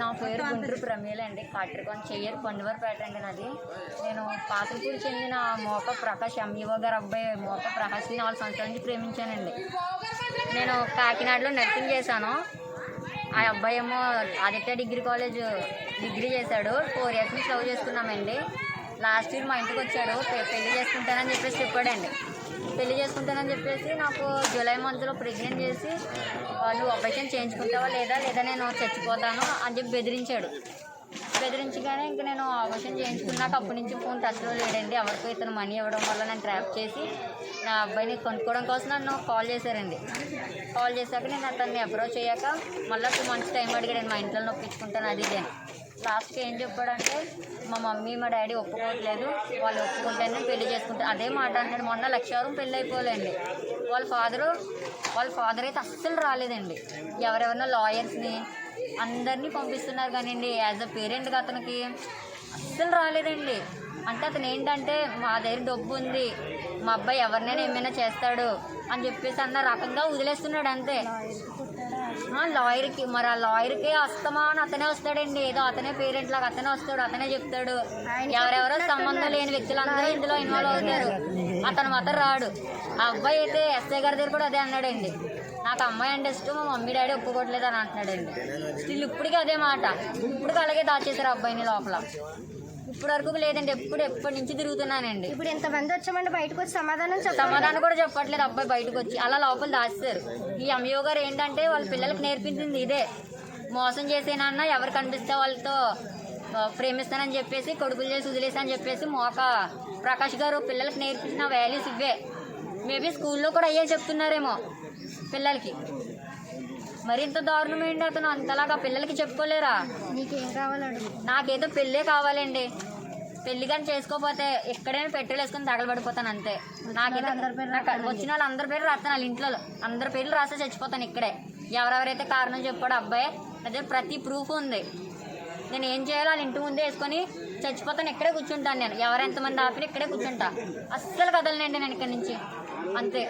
నా పేరు గుంటూరు ప్రమీల అండి. కాట్రికొండ చెయ్యరు పండువరపేట అండి నాది. నేను పాసలపూడి చెందిన మోక ప్రకాష్ ఎంఈఓ గారు అబ్బాయి మోక ప్రకాష్ని నాలుగు సంవత్సరాల నుంచి ప్రేమించానండి. నేను కాకినాడలో నర్సింగ్ చేశాను. ఆ అబ్బాయి ఏమో ఆదిత్య డిగ్రీ కాలేజ్ డిగ్రీ చేశాడు. ఫోర్ ఇయర్స్ నుంచి లవ్ చేసుకున్నామండి. లాస్ట్ ఇయర్ మా ఇంటికి వచ్చాడు. పెళ్ళి చేసుకుంటానని చెప్పేసి చెప్పాడండి. పెళ్ళి చేసుకుంటానని చెప్పేసి నాకు జూలై మంత్లో ప్రెగ్నెంట్ చేసి నువ్వు ఆపరేషన్ చేయించుకుంటావా? లేదా? లేదా నేను చచ్చిపోతాను? అని చెప్పి బెదిరించాడు. బెదిరించగానే ఇంక నేను ఆపరేషన్ చేయించుకున్నాక అప్పటి నుంచి ఫోన్ టచ్లో లేడండి. ఎవరికో ఇతను మనీ ఇవ్వడం వల్ల నన్ను ట్రాప్ చేసి నా అబ్బాయిని కొనుక్కోవడం కోసం నన్ను కాల్ చేశారండి. కాల్ చేశాక నేను అతన్ని అప్రోచ్ అయ్యాక మళ్ళీ టూ మంత్స్ టైం అడిగాడు మా ఇంట్లో నొప్పించుకుంటాను అది ఇది లాస్ట్కి ఏం చెప్పాడంటే మా మమ్మీ మా డాడీ ఒప్పుకోవట్లేదు. వాళ్ళు ఒప్పుకుంటేనే పెళ్ళి చేసుకుంటారు అదే మాట అంటాడు మొన్న లక్షవరం పెళ్ళి అయిపోలేండి వాళ్ళ ఫాదరు వాళ్ళ ఫాదర్ అయితే అస్సలు రాలేదండి. ఎవరెవరినో లాయర్స్ని అందరినీ పంపిస్తున్నారు కానివ్వండి యాజ్ అ పేరెంట్గా అతనికి అస్సలు రాలేదండి. అంటే అతను ఏంటంటే మా దగ్గర డబ్బు ఉంది మా అబ్బాయి ఎవరినైనా ఏమైనా చేస్తాడు అని చెప్పేసి అన్న రకంగా వదిలేస్తున్నాడు అంతే. లాయర్కి మరి ఆ లాయర్కి అని అతనే వస్తాడండి. ఏదో అతనే పేరెంట్ లాగా అతనే వస్తాడు అతనే చెప్తాడు. ఎవరెవరో సంబంధం లేని వ్యక్తులందరూ ఇందులో ఇన్వాల్వ్ అవుతారు. అతను మాత్రం రాడు. ఆ అబ్బాయి అయితే ఎస్ఐ గారి దగ్గర కూడా అదే అన్నాడండి. నాకు అమ్మాయి అంటే ఇష్టం మా మమ్మీ డాడీ ఒప్పుకోవట్లేదు అని అంటున్నాడండి. స్టిల్ ఇప్పటికీ అదే మాట. ఇప్పుడు అలాగే దాచేశారు అబ్బాయిని లోపల. ఇప్పుడు వరకు లేదండి ఎప్పుడు ఎప్పటి నుంచి తిరుగుతున్నానండి. ఇప్పుడు ఇంతమంది వచ్చామంటే బయటకు వచ్చి సమాధానం సమాధానం కూడా చెప్పట్లేదు అబ్బాయి బయటకు వచ్చి అలా లోపల దాస్తారు ఈ ఎంఈఓ గారు ఏంటంటే వాళ్ళ పిల్లలకి నేర్పించింది ఇదే. మోసం చేసేనన్నా ఎవరు కనిపిస్తే వాళ్ళతో ప్రేమిస్తానని చెప్పేసి కొడుకులు చేసి వదిలేసని చెప్పేసి మోక ప్రకాష్ గారు పిల్లలకి నేర్పించిన వాల్యూస్ ఇవే. మేబీ స్కూల్లో కూడా అయ్యే చెప్తున్నారేమో. పిల్లలకి. మరింత దారుణం ఏంటి అతను? అంతలాగా పిల్లలకి చెప్పుకోలేరా? నీకేం కావాలో అడుగు నాకేదో పెళ్ళే కావాలండి. పెళ్ళి కానీ చేసుకోకపోతే ఎక్కడైనా పెట్రోల్ వేసుకొని తగలబడిపోతాను అంతే. నాకైతే నాకు వచ్చిన వాళ్ళు అందరి పేర్లు రాస్తాను వాళ్ళ ఇంట్లో. అందరి పేర్లు రాస్తే చచ్చిపోతాను ఇక్కడే. ఎవరెవరైతే కారణం చెప్పాడో అబ్బాయి అదే ప్రతి ప్రూఫ్ ఉంది. నేను ఏం చేయాలో వాళ్ళ ఇంటి ముందే వేసుకొని చచ్చిపోతాను ఇక్కడే కూర్చుంటాను నేను. ఎవరెంతమంది ఆపినా ఇక్కడే కూర్చుంటా. అస్సలు కదలనండి నేను ఇక్కడి నుంచి. అంతే.